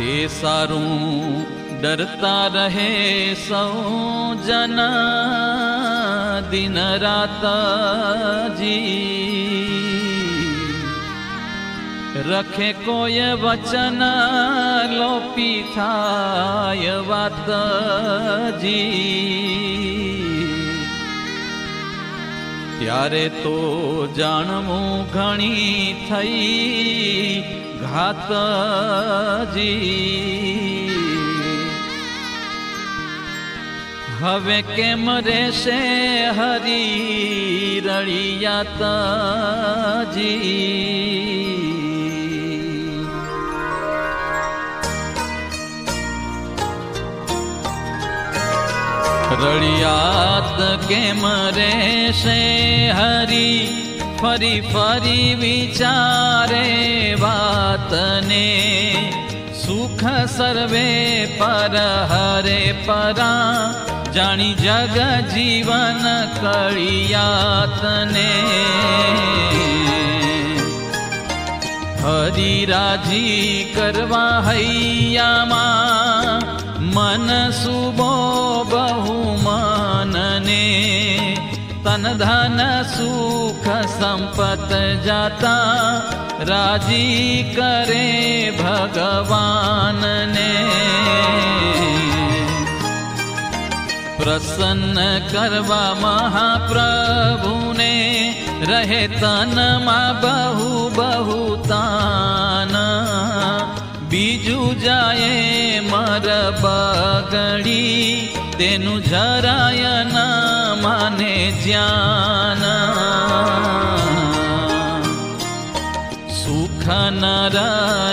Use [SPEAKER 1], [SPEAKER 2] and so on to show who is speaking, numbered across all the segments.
[SPEAKER 1] તે સારું ડરતા રહે સૌ જના દિન રાત જી રખે કોઈ વચન લોપી થાય વાત જી ત્યારે તો જાણવું ઘણી થઈ ઘાતજી હવે કેમ રહેશે હરી રળિયાતજી રળિયાત કેમ રહેશે હરી? ફરી ફરી વિચારે વાતને. સુખ સર્વે પર હરે પરા. જાણી જગ જીવન કળિયાતને. હરિરાજી કરવા હૈયામાં મન સુબો તન ધન સુખ સંપત જાતા રાજી કરે ભગવાનને પ્રસન્ન કરવા મહાપ્રભુને રહે તનમાં બહુ બહુ તાન બીજું જાય મારા બાગડી, તેનું જરાય ના માને જ્ઞાન સુખ નર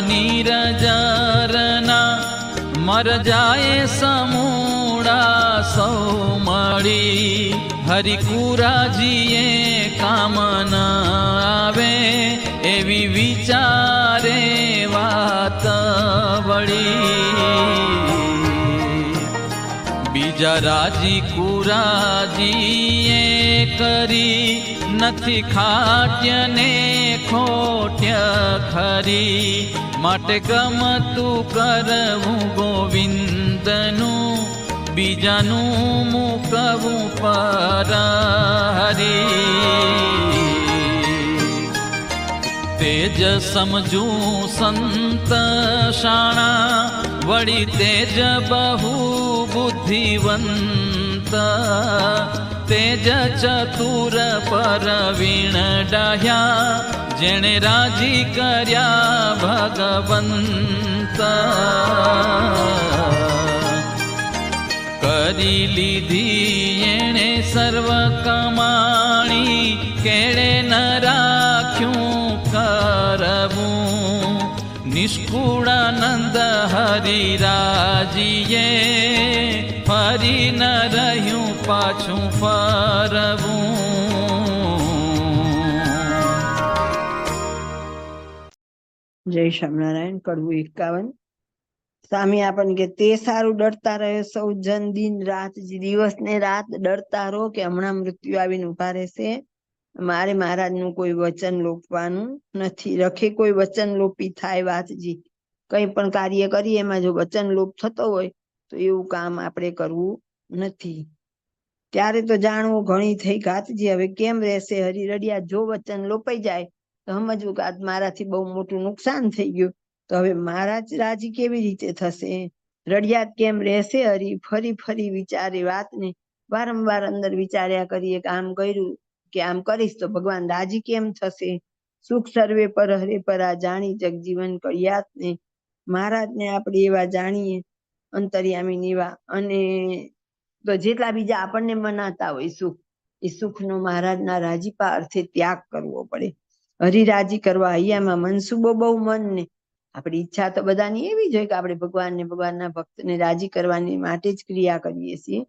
[SPEAKER 1] નીરજરના મર જાય સમૂળા સૌ મળી. હરિકુરાજીએ કામ ન આવે એવી વિચારે વાત વળી બીજા રાજી કુરાજીએ કરી નથી ખાટ્યને ખોટ્ય ખરી. માટે ગમતું કરવું ગોવિંદનું, બીજાનું મૂકવું પર હરી तेज समझूं संत शाणा वड़ी तेज बहु बुद्धिवन्त तेज चतुर परवीण डाह्या न्त राजी क्या भगवन्त लि नरा નિષ્કુળાનંદ હરિરાજીએ ફરી ન રહ્યું પાછું ફરવું
[SPEAKER 2] જય સ્વામિનારાયણ, કડવું એકાવન. સ્વામી આપણને કે, તે સારું ડરતા રહે સૌ જન દિન રાત દિવસ ને રાત ડરતા રહો કે હમણાં મૃત્યુ આવીને ઊભા રહેશે. મારે મહારાજનું કોઈ વચન લોપવાનું નથી. રખે કોઈ વચન લોપી થાય વાતજી. કઈ પણ કાર્ય કરીએ, એમાં જો વચન લોપ થતો હોય, તો એવું કામ આપણે કરવું નથી. ત્યારે તો જાણવું ઘણી થઈ ઘાતજી હવે કેમ રહેશે હરી રડિયા જો વચન લોપાઈ જાય, તો સમજવું કે આજ મારાથી બહુ મોટું નુકસાન થઈ ગયું. તો હવે મહારાજ રાજી કેવી રીતે થશે? રડિયાત કેમ રહેશે હરી? ફરી ફરી વિચારે વાતને. વારંવાર અંદર વિચાર્યા કરીએ કે આમ કર્યું. કે આમ કરીશ તો ભગવાન રાજી કેમ થશે? સુખ સર્વે પર હરે પરા જાણી જગજીવન કળિયાત ને મહારાજ આપણે એવા જાણીએ અંતર્યામી નીવા અને તો જેટલા બીજા આપણને મનાતા હોય સુખ, એ સુખનો મહારાજના રાજીપા અર્થે ત્યાગ કરવો પડે. હરિરાજી કરવા અહીંયામાં મનસુબો બહુ મન ને. આપણી ઈચ્છા તો બધાની એવી જ હોય કે આપણે ભગવાનને, ભગવાનના ભક્તને રાજી કરવાની માટે જ ક્રિયા કરીએ છીએ.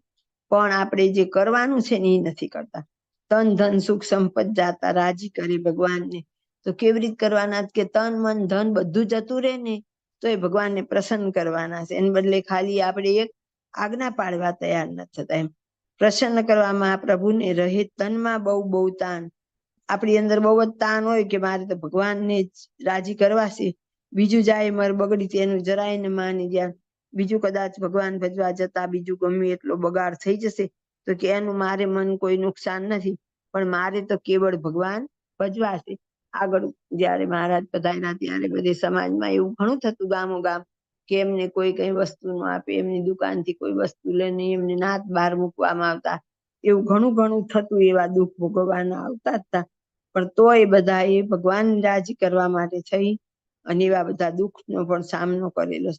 [SPEAKER 2] પણ આપણે જે કરવાનું છે ને એ નથી કરતા. તન ધન સુખ સંપત જાતા રાજી કરે ભગવાનને. તો કેવી રીત કરવાના કે તન, મન, ધન બધું જતું રહે ને તો એ ભગવાનને પ્રસન્ન કરવાના છે. એને બદલે ખાલી આપણે એક આજ્ઞા પાડવા તૈયાર ન થતા એમ. પ્રસન્ન કરવામાં પ્રભુને રહે તનમાં બહુ બહુ તાન આપણી અંદર બહુ જ તાન હોય કે મારે તો ભગવાનને જ રાજી કરવા છે. બીજું જાય મર બગડી તેનું જરાય ને માની ગયા. બીજું કદાચ ભગવાન ભજવા જતા, બીજું ગમે એટલો બગાડ થઈ જશે. તો કે એનું મારે મન કોઈ નુકસાન નથી, પણ મારે તો કેવળ ભગવાન ભજવાશે આગળ જયારે મહારાજ પધાર્યા ત્યારે બધે સમાજમાં એવું ઘણું થતું ગામો ગામ કે એમને કોઈ કઈ વસ્તુ ન આપે, એમની દુકાનથી કોઈ વસ્તુ લે નહીં એમને નાત બહાર મૂકવામાં આવતા. એવું ઘણું ઘણું થતું એવા દુઃખ ભોગવવાના આવતા હતા પણ તોય બધા એ ભગવાન રાજી કરવા માટે થઈ અને એવા બધા દુઃખનો પણ સામનો કરેલો.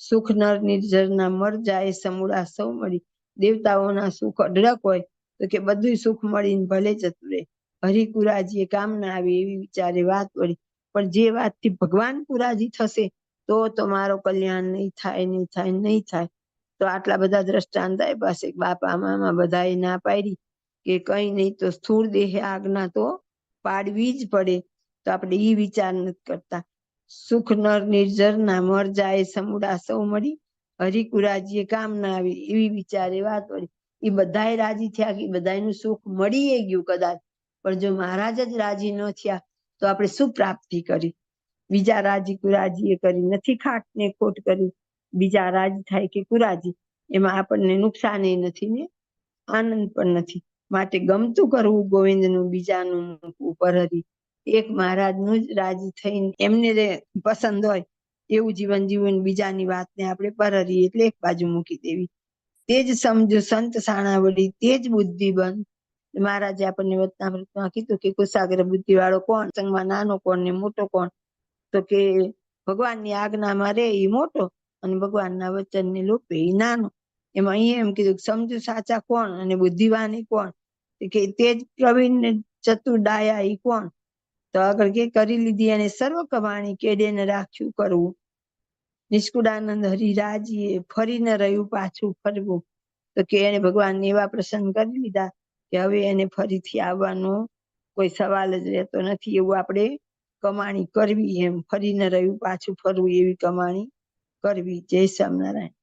[SPEAKER 2] સુખ નર નિર્જરના મર જાય, સમુડા સૌ મળી. દેવતાઓના સુખ, અઢળક હોય તો કે બધું સુખ મળીને ભલે જતું રહે. હરિકુરાજીએ કામ ના આવી એવી વિચારે વાત વળી. પણ જે વાતથી ભગવાન પુરાજી થશે, તો તમારો કલ્યાણ નહીં થાય નહીં થાય નહીં થાય. તો આટલા બધા દ્રષ્ટાંત પાસે બાપા, મામા બધાએ ના પાડી કે કઈ નહીં તો સ્થૂળ દેહે આજ્ઞા તો પાડવી જ પડે. તો આપણે ઈ વિચાર નથી કરતા. સુખ, નર નિર્જર ના મર જાય સમુડા, સૌ મળી હરિકુરાજીએ કામ ના આવી એવી વિચારે વાત વળી. એ બધાએ રાજી થયા કે બધાનું સુખ મળી ગયું કદાચ. પણ જો મહારાજ જ રાજી ન થયા તો આપણે શું પ્રાપ્તિ કરી? બીજા રાજી કુરાજીએ કરી, નથી ખાટ ને ખોટ કરી. બીજા રાજી થાય કે કુરાજી, એમાં આપણને નુકસાન નથી ને? આનંદ પણ નથી. માટે ગમતું કરવું ગોવિંદનું બીજાનું ઉપર હરી. એક મહારાજનું જ રાજી થઈને એમને પસંદ હોય એવું જીવન જીવન બીજાની વાતને આપણે પરરી એટલે એક બાજુ મૂકી દેવી. તે જ સમજો સંત સાણાવળી તે જ બુદ્ધિબંધ. મહારાજે આપણને વચનામૃતમાં કીધું કે કુશાગ્ર બુદ્ધિ વાળો કોણ? સંગમાં નાનો કોણ ને મોટો કોણ? તો કે ભગવાનની આજ્ઞામાં રે એ મોટો અને ભગવાનના વચનને લોપે એ નાનો. એમાં અહીંયા એમ કીધું સમજુ સાચા કોણ અને બુદ્ધિવાન કોણ? કે તે જ પ્રવીણ ને ચતુર ડાયા એ કોણ? તો આગળ કે કરી લીધી અને સર્વ કમાણી કેડે ને રાખ્યું કરવું? નિષ્કુળાનંદ હરિરાજીએ ફરીને રહ્યું પાછું, ફરવું. તો કે એને ભગવાન એવા પ્રસન્ન કરી લીધા કે હવે એને ફરીથી આવવાનો કોઈ સવાલ જ રહેતો નથી એવું આપણે કમાણી કરવી એમ. ફરીને રહ્યું પાછું, ફરવું એવી કમાણી કરવી. જય સ્વામિનારાયણ.